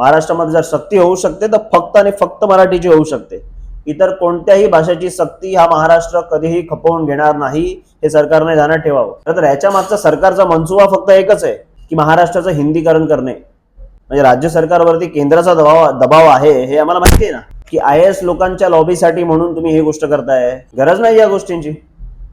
महाराष्ट्रामध्ये जर सक्ती होऊ शकते तर फक्त आणि फक्त मराठीची होऊ शकते. इतर कोणत्याही भाषेची सक्ती हा महाराष्ट्र कधीही खपवून घेणार नाही हे सरकारने ध्यानात ठेवावं. तर याच्या मागचा सरकारचा मनसुबा फक्त एकच आहे की महाराष्ट्राचं हिंदीकरण करणे. म्हणजे राज्य सरकारवरती केंद्राचा दबाव दबाव आहे हे आम्हाला माहिती आहे ना? की आय एस लोकांच्या लॉबीसाठी म्हणून तुम्ही ही गोष्ट करताय. गरज नाही या गोष्टींची.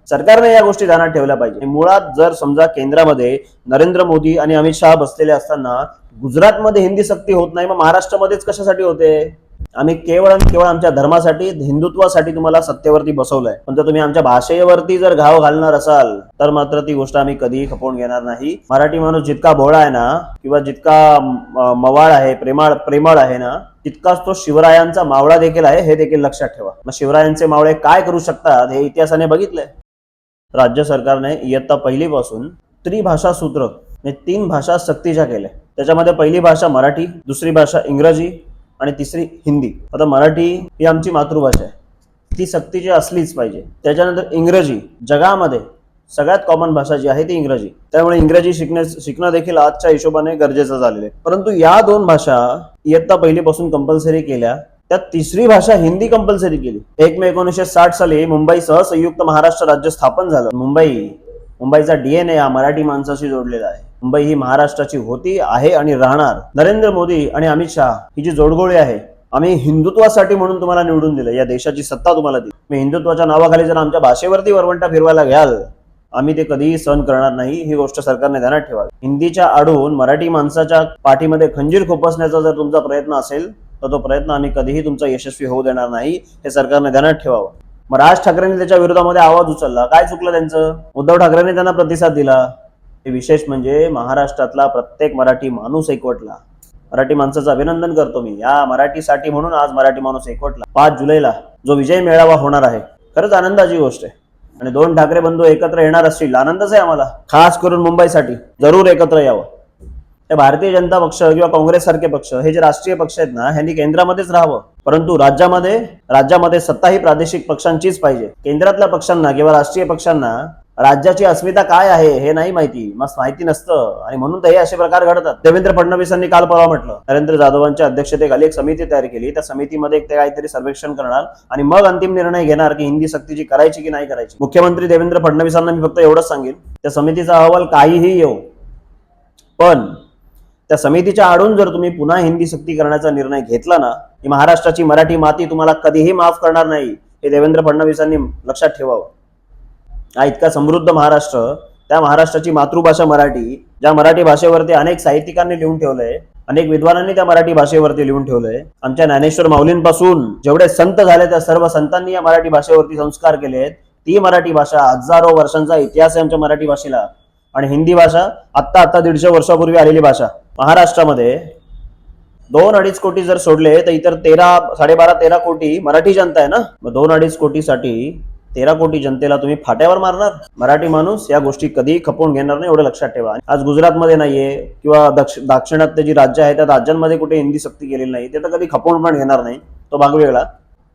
सरकारने या गोष्टी ध्यानात ठेवल्या पाहिजे. मुळात जर समजा केंद्रामध्ये नरेंद्र मोदी आणि अमित शहा बसलेले असताना गुजरातमध्ये हिंदी सक्ती होत नाही मग महाराष्ट्रामध्येच कशासाठी होते? आम्ही केवळ आणि केवळ आमच्या धर्मासाठी हिंदुत्वासाठी तुम्हाला सत्तेवरती बसवलंय. पण जर तुम्ही आमच्या भाषेवरती जर घाव घालणार असाल तर मात्र ती गोष्ट आम्ही कधीही खपवून घेणार नाही. मराठी माणूस जितका भोळा आहे ना किंवा जितका मवाळ आहे प्रेमाळ प्रेमळ आहे ना तितकाच तो शिवरायांचा मावळा देखील आहे हे देखील लक्षात ठेवा. मग शिवरायांचे मावळे काय करू शकतात हे इतिहासाने बघितलंय. राज्य सरकारने इयत्ता पहिलीपासून त्रिभाषा सूत्र म्हणजे तीन भाषा सक्तीच्या केल्या. त्याच्यामध्ये पहिली भाषा मराठी दुसरी भाषा इंग्रजी आणि तिसरी हिंदी. आता मराठी ही आमची मातृभाषा आहे. ती सक्तीची असलीच पाहिजे. त्याच्यानंतर इंग्रजी जगामध्ये सगळ्यात कॉमन भाषा जी आहे ती इंग्रजी. त्यामुळे इंग्रजी शिकणे शिकणं देखील आजच्या हिशोबाने गरजेचं झालेलं आहे. परंतु या दोन भाषा इयत्ता पहिलीपासून कंपल्सरी केल्या. त्यात तिसरी भाषा हिंदी कंपल्सरी केली. एक मे एकोणीसशे साठ साली मुंबईसह संयुक्त महाराष्ट्र राज्य स्थापन झालं. मुंबई मुंबईचा डीएनए हा मराठी माणसाशी जोडलेला आहे. मुंबई ही महाराष्ट्राची होती आहे आणि राहणार. नरेंद्र मोदी आणि अमित शहा ही जी जोडगोळी आहे आम्ही हिंदुत्वासाठी म्हणून तुम्हाला निवडून दिलं. या देशाची सत्ता तुम्हाला दिली. मी हिंदुत्वाच्या नावाखाली जर आमच्या भाषेवरती वरवंटा फिरवायला घ्याल आम्ही ते कधीही सहन करणार नाही ही गोष्ट सरकारने ध्यानात ठेवावी. हिंदीच्या आडून मराठी माणसाच्या पाठीमध्ये खंजीर खोपसण्याचा जर तुमचा प्रयत्न असेल तर तो प्रयत्न आम्ही कधीही तुमचा यशस्वी होऊ देणार नाही हे सरकारने ध्यानात ठेवावं. मग राज ठाकरेंनी त्याच्या विरोधामध्ये आवाज उचलला. काय चुकलं त्यांचं? उद्धव ठाकरेंनी त्यांना प्रतिसाद दिला. हे विशेष म्हणजे महाराष्ट्रातला प्रत्येक मराठी माणूस एकवटला. मराठी माणसाचं अभिनंदन करतो मी. या मराठीसाठी म्हणून आज मराठी माणूस एकवटला. पाच जुलैला जो विजय मेळावा होणार आहे. खरंच आनंदाची गोष्ट आहे. आणि दोन ठाकरे बंधू एकत्र येणार असतील. आनंदच आहे आम्हाला. खास करून मुंबईसाठी. जरूर एकत्र यावं. हे भारतीय जनता पक्ष किंवा काँग्रेस सारखे पक्ष हे जे राष्ट्रीय पक्ष आहेत ना ह्यांनी केंद्रामध्येच राहावं. परंतु राज्यामध्ये राज्यामध्ये सत्ता ही प्रादेशिक पक्षांचीच पाहिजे. केंद्रातल्या पक्षांना किंवा राष्ट्रीय पक्षांना राज्याची अस्मिता काय आहे हे नाही माहिती. मस्त माहिती नसतं. आणि म्हणून तर हे असे प्रकार घडतात. देवेंद्र फडणवीसांनी काल परवा म्हटलं नरेंद्र जाधवांच्या अध्यक्षतेखाली एक समिती तयार केली. त्या समितीमध्ये ते काहीतरी सर्वेक्षण करणार आणि मग अंतिम निर्णय घेणार की हिंदी सक्तीची करायची की नाही करायची. मुख्यमंत्री देवेंद्र फडणवीसांना मी फक्त एवढंच सांगेन त्या समितीचा अहवाल काहीही येऊ पण त्या समितीच्या आडून जर तुम्ही पुन्हा हिंदी सक्ती करण्याचा निर्णय घेतला ना की महाराष्ट्राची मराठी माती तुम्हाला कधीही माफ करणार नाही हे देवेंद्र फडणवीसांनी लक्षात ठेवावं. हा इतका समृद्ध महाराष्ट्र त्या महाराष्ट्राची मातृभाषा मराठी ज्या मराठी भाषेवरती अनेक साहित्यिकांनी लिहून ठेवलंय अनेक विद्वानांनी त्या मराठी भाषेवरती लिहून ठेवलंय. आमच्या ज्ञानेश्वर माऊलींपासून जेवढे संत झाले त्या सर्व संतांनी या मराठी भाषेवरती संस्कार केलेत. ती मराठी भाषा हजारो वर्षांचा इतिहास आहे आमच्या मराठी भाषेला. आणि हिंदी भाषा आत्ता आत्ता दीडशे वर्षापूर्वी आलेली भाषा. महाराष्ट्रामध्ये दोन अडीच कोटी जर सोडले तर इतर तेरा साडेबारा तेरा कोटी मराठी जनता आहे ना? मग दोन अडीच कोटीसाठी तेरा कोटी जनतेला तुम्ही फाट्यावर मारणार? मराठी माणूस या गोष्टी कधी खपवून घेणार नाही एवढं लक्षात ठेवा. आज गुजरातमध्ये नाहीये किंवा दक्ष दाक्षिणात्य जी राज्य आहे त्या राज्यांमध्ये कुठे हिंदी सक्ती केलेली नाही ते तर कधी खपवून पण घेणार नाही. तो भाग वेगळा.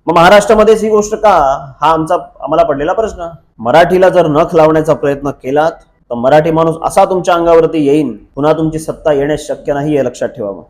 मग महाराष्ट्रामध्येच ही गोष्ट का? हा आमचा आम्हाला पडलेला प्रश्न. मराठीला जर नख लावण्याचा प्रयत्न केलात तर मराठी माणूस असा तुमच्या अंगावरती येईन पुन्हा तुमची सत्ता येणे शक्य नाही हे लक्षात ठेवावं.